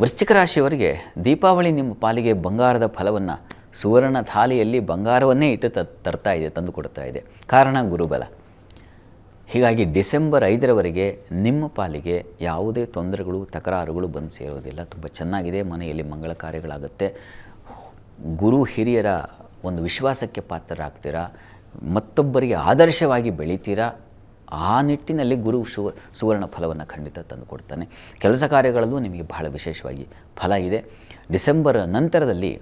ವೃಶ್ಚಿಕ ರಾಶಿಯವರಿಗೆ ದೀಪಾವಳಿ ನಿಮ್ಮ ಪಾಲಿಗೆ ಬಂಗಾರದ ಫಲವನ್ನು, ಸುವರ್ಣ ಥಾಲಿಯಲ್ಲಿ ಬಂಗಾರವನ್ನೇ ಇಟ್ಟು ತ, ತರ್ತಾ ಇದೆ, ತಂದು ಕೊಡ್ತಾ ಇದೆ. ಕಾರಣ ಗುರುಬಲ. ಹೀಗಾಗಿ ಡಿಸೆಂಬರ್ ಐದರವರೆಗೆ ನಿಮ್ಮ ಪಾಲಿಗೆ ಯಾವುದೇ ತೊಂದರೆಗಳು, ತಕರಾರುಗಳು ಬಂದು ಸೇರೋದಿಲ್ಲ. ತುಂಬ ಚೆನ್ನಾಗಿದೆ, ಮನೆಯಲ್ಲಿ ಮಂಗಳ ಕಾರ್ಯಗಳಾಗುತ್ತೆ. ಗುರು ಹಿರಿಯರ ಒಂದು ವಿಶ್ವಾಸಕ್ಕೆ ಪಾತ್ರರಾಗ್ತೀರಾ? ಮತ್ತೊಬ್ಬರಿಗೆ ಆದರ್ಶವಾಗಿ ಬೆಳಿತೀರಾ? ಆ ನಿಟ್ಟಿನಲ್ಲಿ ಗುರು ಸುವ ಸುವರ್ಣ ಫಲವನ್ನು ಖಂಡಿತ ತಂದು ಕೊಡ್ತಾನೆ. ಕೆಲಸ ಕಾರ್ಯಗಳಲ್ಲೂ ನಿಮಗೆ ಬಹಳ ವಿಶೇಷವಾಗಿ ಫಲ ಇದೆ. ಡಿಸೆಂಬರ್ ನಂತರದಲ್ಲಿ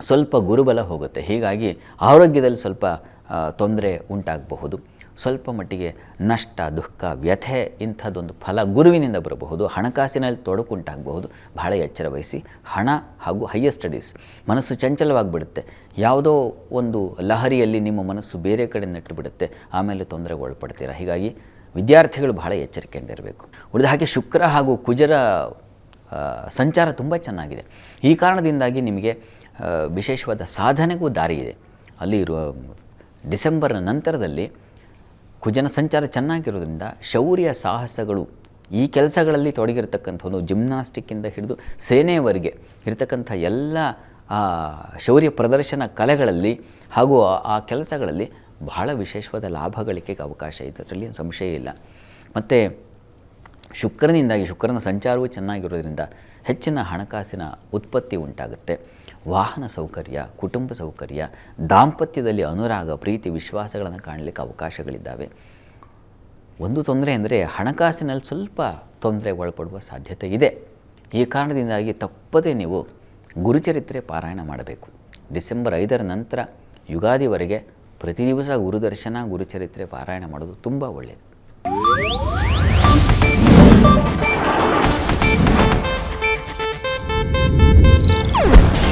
ಸ್ವಲ್ಪ ಗುರುಬಲ ಹೋಗುತ್ತೆ. ಹೀಗಾಗಿ ಆರೋಗ್ಯದಲ್ಲಿ ಸ್ವಲ್ಪ ತೊಂದರೆ ಉಂಟಾಗಬಹುದು. ಸ್ವಲ್ಪ ಮಟ್ಟಿಗೆ ನಷ್ಟ, ದುಃಖ, ವ್ಯಥೆ ಇಂಥದ್ದೊಂದು ಫಲ ಗುರುವಿನಿಂದ ಬರಬಹುದು. ಹಣಕಾಸಿನಲ್ಲಿ ತೊಡಕುಂಟಾಗಬಹುದು. ಬಹಳ ಎಚ್ಚರ ವಹಿಸಿ ಹಣ ಹಾಗೂ ಹೈಯರ್ ಸ್ಟಡೀಸ್ ಮನಸ್ಸು ಚಂಚಲವಾಗಿಬಿಡುತ್ತೆ. ಯಾವುದೋ ಒಂದು ಲಹರಿಯಲ್ಲಿ ನಿಮ್ಮ ಮನಸ್ಸು ಬೇರೆ ಕಡೆ ನೆಟ್ಟು ಬಿಡುತ್ತೆ ಆಮೇಲೆ ತೊಂದರೆಗೆ ಒಳಪಡ್ತೀರಾ ಹೀಗಾಗಿ ವಿದ್ಯಾರ್ಥಿಗಳು ಬಹಳ ಎಚ್ಚರಿಕೆಯಿಂದ ಇರಬೇಕು. ಉಳಿದ ಹಾಗೆ ಶುಕ್ರ ಹಾಗೂ ಕುಜರ ಸಂಚಾರ ತುಂಬ ಚೆನ್ನಾಗಿದೆ. ಈ ಕಾರಣದಿಂದಾಗಿ ನಿಮಗೆ ವಿಶೇಷವಾದ ಸಾಧನೆಗೂ ದಾರಿ ಇದೆ ಅಲ್ಲಿ ಇರುವ, ಡಿಸೆಂಬರ್ನ ನಂತರದಲ್ಲಿ ಕುಜನ ಸಂಚಾರ ಚೆನ್ನಾಗಿರೋದ್ರಿಂದ ಶೌರ್ಯ ಸಾಹಸಗಳು ಈ ಕೆಲಸಗಳಲ್ಲಿ ತೊಡಗಿರತಕ್ಕಂಥವನು ಜಿಮ್ನಾಸ್ಟಿಕ್ಕಿಂದ ಹಿಡಿದು ಸೇನೆಯವರೆಗೆ ಇರತಕ್ಕಂಥ ಎಲ್ಲ ಶೌರ್ಯ ಪ್ರದರ್ಶನ ಕಲೆಗಳಲ್ಲಿ ಹಾಗೂ ಆ- ಕೆಲಸಗಳಲ್ಲಿ ಬಹಳ ವಿಶೇಷವಾದ ಲಾಭ ಗಳಿಕೆಗೆ ಅವಕಾಶ ಇದೆ. ಅದರಲ್ಲಿ ಸಂಶಯ ಇಲ್ಲ. ಮತ್ತು ಶುಕ್ರನಿಂದಾಗಿ ಶುಕ್ರನ ಸಂಚಾರವೂ ಚೆನ್ನಾಗಿರೋದ್ರಿಂದ ಹೆಚ್ಚಿನ ಹಣಕಾಸಿನ ಉತ್ಪತ್ತಿ ಉಂಟಾಗುತ್ತೆ. ವಾಹನ ಸೌಕರ್ಯ, ಕುಟುಂಬ ಸೌಕರ್ಯ, ದಾಂಪತ್ಯದಲ್ಲಿ ಅನುರಾಗ, ಪ್ರೀತಿ, ವಿಶ್ವಾಸಗಳನ್ನು ಕಾಣಲಿಕ್ಕೆ ಅವಕಾಶಗಳಿದ್ದಾವೆ. ಒಂದು ತೊಂದರೆ ಅಂದರೆ ಹಣಕಾಸಿನಲ್ಲಿ ಸ್ವಲ್ಪ ತೊಂದರೆ ಒಳಪಡುವ ಸಾಧ್ಯತೆ ಇದೆ. ಈ ಕಾರಣದಿಂದಾಗಿ ತಪ್ಪದೇ ನೀವು ಗುರುಚರಿತ್ರೆ ಪಾರಾಯಣ ಮಾಡಬೇಕು. ಡಿಸೆಂಬರ್ ಐದರ ನಂತರ ಯುಗಾದಿವರೆಗೆ ಪ್ರತಿ ದಿವಸ ಗುರುದರ್ಶನ, ಗುರುಚರಿತ್ರೆ ಪಾರಾಯಣ ಮಾಡೋದು ತುಂಬ ಒಳ್ಳೆಯದು